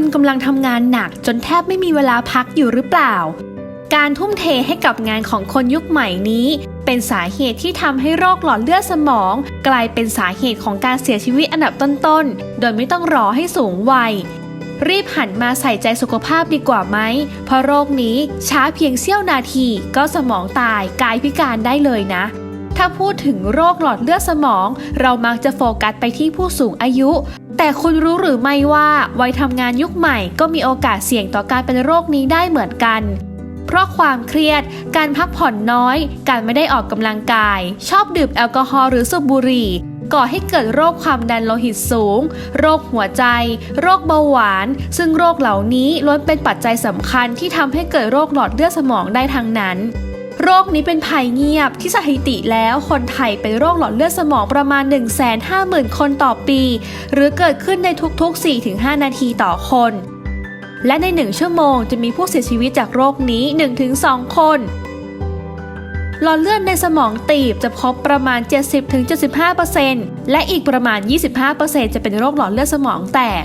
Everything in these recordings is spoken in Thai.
ณกำลังทำงานหนักจนแทบไม่มีเวลาพักอยู่หรือเปล่า การทุ่มเทให้กับงานของคนยุคใหม่นี้ เป็นสาเหตุที่ทำให้โรคหลอดเลือดสมอง กลายเป็นสาเหตุของการเสียชีวิตอันดับต้นๆ โดยไม่ต้องรอให้สูงวัย รีบหันมาใส่ใจสุขภาพดีกว่าไหม เพราะโรคนี้ช้าเพียงเสี้ยวนาทีก็สมองตายกายพิการได้เลยนะถ้าพูดถึงโรคหลอดเลือดสมอง เรามักจะโฟกัสไปที่ผู้สูงอายุ แต่คุณรู้หรือไม่ว่าวัยทำงานยุคใหม่ก็มีโอกาสเสี่ยงต่อการเป็นโรคนี้ได้เหมือนกัน เพราะความเครียด การพักผ่อนน้อย การไม่ได้ออกกำลังกาย ชอบดื่มแอลกอฮอล์หรือสูบบุหรี่ก่อให้เกิดโรคความดันโลหิตสูง โรคหัวใจ โรคเบาหวาน ซึ่งโรคเหล่านี้ล้วนเป็นปัจจัยสำคัญที่ทำให้เกิดโรคหลอดเลือดสมองได้ทั้งนั้น โรคนี้เป็นภัยเงียบที่สถิติแล้วคนไทยเป็นโรคหลอดเลือดสมองประมาณ 150,000 คนต่อปี หรือเกิดขึ้นในทุกๆ 4-5 นาทีต่อคน และใน 1 ชั่วโมงจะมีผู้เสียชีวิตจากโรคนี้ 1-2 คนหลอดเลือดในสมองตีบจะพบประมาณ 70-75%และอีกประมาณ 25%จะเป็นโรคหลอดเลือดสมองแตก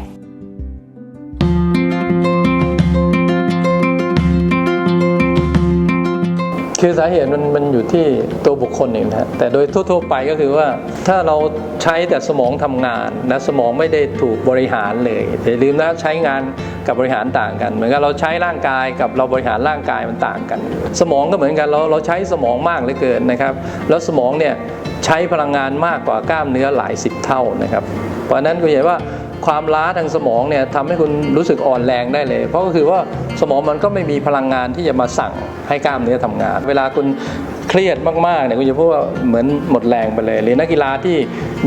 คือสาเหตุมันมันอยู่ที่ตัวบุคคลเองนะฮะแต่โดยทั่วๆไปก็คือว่าถ้าเราใช้แต่สมองทำงานนะสมองไม่ได้ถูกบริหารเลยอย่าลืมนะใช้งานกับบริหารต่างกัน เหมือนกับเราใช้ร่างกายกับเราบริหารร่างกายมันต่างกัน สมองก็เหมือนกันเราเราใช้สมองมากเหลือเกินนะครับ แล้วสมองเนี่ยใช้พลังงานมากกว่ากล้ามเนื้อหลายสิบเท่านะครับ เพราะนั้นก็เห็นว่า ความล้าทางสมองเนี่ยทำให้คุณรู้สึกอ่อนแรงได้เลย เพราะก็คือว่าสมองมันก็ไม่มีพลังงานที่จะมาสั่งให้กล้ามเนื้อทำงาน เวลาคุณเครียดมากๆเนี่ยคุณจะพูดว่าเหมือนหมดแรงไปเลย หรือนักกีฬาที่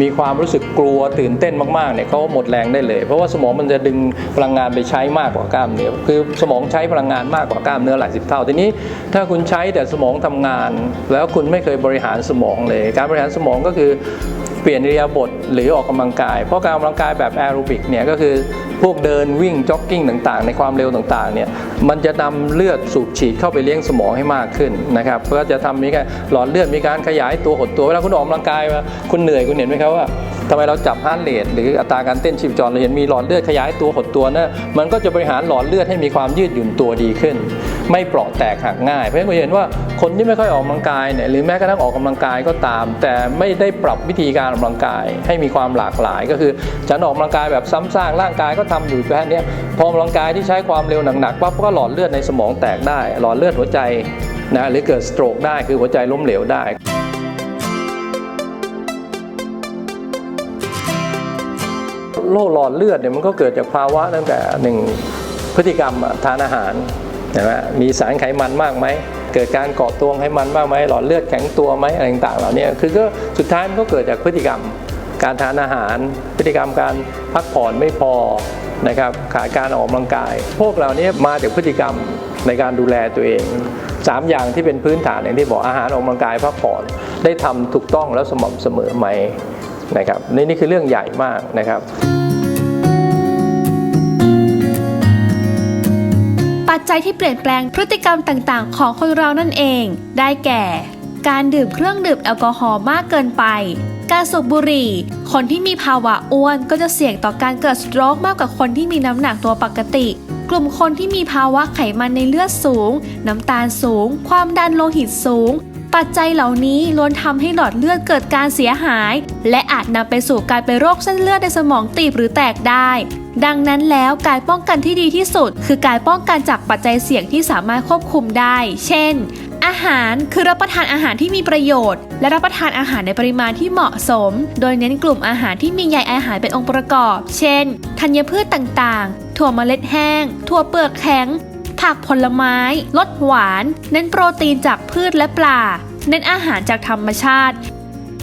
มีความรู้สึกกลัวตื่นเต้นมากๆเนี่ยเขาหมดแรงได้เลย เพราะว่าสมองมันจะดึงพลังงานไปใช้มากกว่ากล้ามเนื้อคือสมองใช้พลังงานมากกว่ากล้ามเนื้อหลายสิบเท่าทีนี้ ถ้าคุณใช้แต่สมองทำงาน แล้วคุณไม่เคยบริหารสมองเลย การบริหารสมองก็คือ ปลี่ยนอิริยาบถหรือออกกำลังกาย เพราะการออกกำลังกายแบบแอโรบิกเนี่ยก็คือพวกเดินวิ่งจ็อกกิ้งต่างๆ ในความเร็วต่างๆเนี่ยมันจะนำเลือดสูบฉีดเข้าไปเลี้ยงสมองให้มากขึ้นนะครับเพื่อจะทำมีการหลอดเลือดมีการขยายตัวหดตัวเวลาคุณออกกำลังกายมาคุณเหนื่อยคุณเห็นไหมครับว่า ทำไมเราจับฮาร์ดเรทหรืออัตราการเต้นชีพจรเราเห็นมีหลอดเลือดขยายตัวหดตัวนะมันก็จะบริหารหลอดเลือดให้มีความยืดหยุ่นตัวดีขึ้น ไม่เปราะแตกหักง่าย เพราะฉะนั้นคุณเห็นว่าคนที่ไม่ค่อยออกกำลังกายเนี่ยหรือแม้กระทั่งออกกำลังกายก็ตาม แต่ไม่ได้ปรับวิธีการออกกำลังกายให้มีความหลากหลาย ก็คือฉันออกกำลังกายแบบซ้ำซากร่างกายก็ทำอยู่แค่นี้พอออกกำลังกายที่ใช้ความเร็วหนักๆปั๊บก็หลอดเลือดในสมองแตกได้ หลอดเลือดหัวใจนะหรือเกิดสโตรกได้คือหัวใจล้มเหลวได้ โรคหลอดเลือดเนี่ยมันก็เกิดจากภาวะตั้งแต่หนึ่งพฤติกรรมทานอาหารนะฮะมีสารไขมันมากไหมเกิดการเกาะตัวไขมันมากไหมหลอดเลือดแข็งตัวไหมอะไรต่างๆเหล่านี้คือก็สุดท้ายมันก็เกิดจากพฤติกรรมการทานอาหาร พฤติกรรมการพักผ่อนไม่พอนะครับขาดการออกกำลังกาย พวกเหล่านี้มาจากพฤติกรรมในการดูแลตัวเองสามอย่างที่เป็นพื้นฐานอย่างที่บอกอาหารออกกำลังกายพักผ่อนได้ทำถูกต้องแล้วสม่ำเสมอไหมนะครับนี่นี่คือเรื่องใหญ่มากนะครับ ปัจจัยที่เปลี่ยนแปลงพฤติกรรมต่างๆ ของคนเรานั่นเอง ได้แก่ การดื่มเครื่องดื่มแอลกอฮอล์มากเกินไป การสูบบุหรี่ คนที่มีภาวะอ้วนก็จะเสี่ยงต่อการเกิดสโตรกมากกว่าคนที่มีน้ำหนักตัวปกติ กลุ่มคนที่มีภาวะไขมันในเลือดสูง น้ำตาลสูง ความดันโลหิตสูง ปัจจัยเหล่านี้ล้วนทำให้หลอดเลือดเกิดการเสียหาย และอาจนำไปสู่การเป็นโรคเส้นเลือดในสมองตีบหรือแตกได้ ดังนั้นแล้วการป้องกันที่ดีที่สุด คือการป้องกันจากปัจจัยเสี่ยงที่สามารถควบคุมได้ เช่น อาหารคือรับประทานอาหารที่มีประโยชน์ และรับประทานอาหารในปริมาณที่เหมาะสม โดยเน้นกลุ่มอาหารที่มีใยอาหารเป็นองค์ประกอบ เช่น ธัญพืชต่างๆ ถั่วเมล็ดแห้ง ถั่วเปลือกแข็ง ผักผลไม้ ลดหวาน เน้นโปรตีนจากพืชและปลา เน้นอาหารจากธรรมชาติ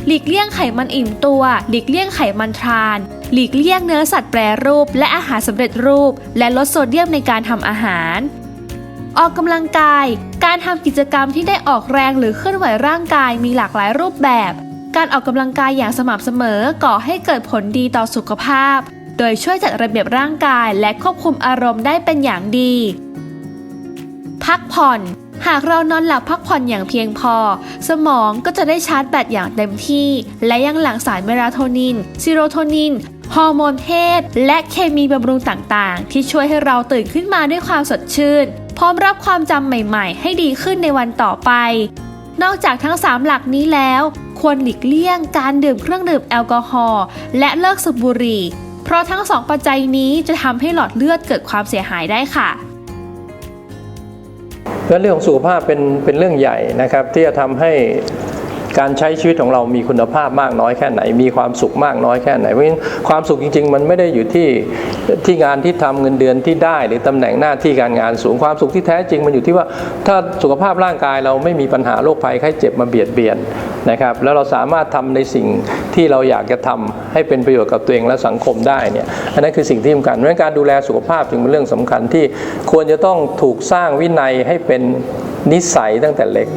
หลีกเลี่ยงไขมันอิ่มตัว หลีกเลี่ยงไขมันทราน หลีกเลี่ยงเนื้อสัตว์แปรรูป และอาหารสำเร็จรูป และลดโซเดียมในการทำอาหาร ออกกำลังกาย การทำกิจกรรมที่ได้ออกแรงหรือเคลื่อนไหวร่างกายมีหลากหลายรูปแบบ การออกกำลังกายอย่างสม่ำเสมอก่อให้เกิดผลดีต่อสุขภาพ โดยช่วยจัดระเบียบร่างกายและควบคุมอารมณ์ได้เป็นอย่างดี พักผ่อนหากเรานอนหลับพักผ่อนอย่างเพียงพอ สมองก็จะได้ชาร์จแบตอย่างเต็มที่ และยังหลั่งสารเมลาโทนินซีโรโทนิน ฮอร์โมนเพศ และเคมีบำรุงต่างๆ ที่ช่วยให้เราตื่นขึ้นมาด้วยความสดชื่น พร้อมรับความจำใหม่ๆ ให้ดีขึ้นในวันต่อไป นอกจากทั้ง 3 หลักนี้แล้ว ควรหลีกเลี่ยงการดื่มเครื่องดื่มแอลกอฮอล์และเลิกสูบบุหรี่ เพราะทั้งสองปัจจัยนี้จะทำให้หลอดเลือดเกิดความเสียหายได้ค่ะและเรื่องของสุขภาพเป็นเป็นเรื่องใหญ่นะครับ ที่จะทำให้ การใช้ชีวิตของเรามีคุณภาพมากน้อยแค่ไหน มีความสุขมากน้อยแค่ไหนเพราะฉะนั้นความสุขจริง ๆ มันไม่ได้อยู่ที่ที่งานที่ทำเงินเดือนที่ได้ หรือตำแหน่งหน้าที่การงานสูงความสุขที่แท้จริงมันอยู่ที่ว่าถ้าสุขภาพร่างกายเราไม่มีปัญหาโรคภัยไข้เจ็บมาเบียดเบียนนะครับแล้วเราสามารถทำในสิ่งที่เราอยากจะทำให้เป็นประโยชน์กับตัวเองและสังคมได้เนี่ยอันนั้นคือสิ่งที่สำคัญเพราะฉะนั้นการดูแลสุขภาพจึงเป็นเรื่องสำคัญที่ควรจะต้องถูกสร้างวินัยให้เป็นนิสัยตั้งแต่เล็ก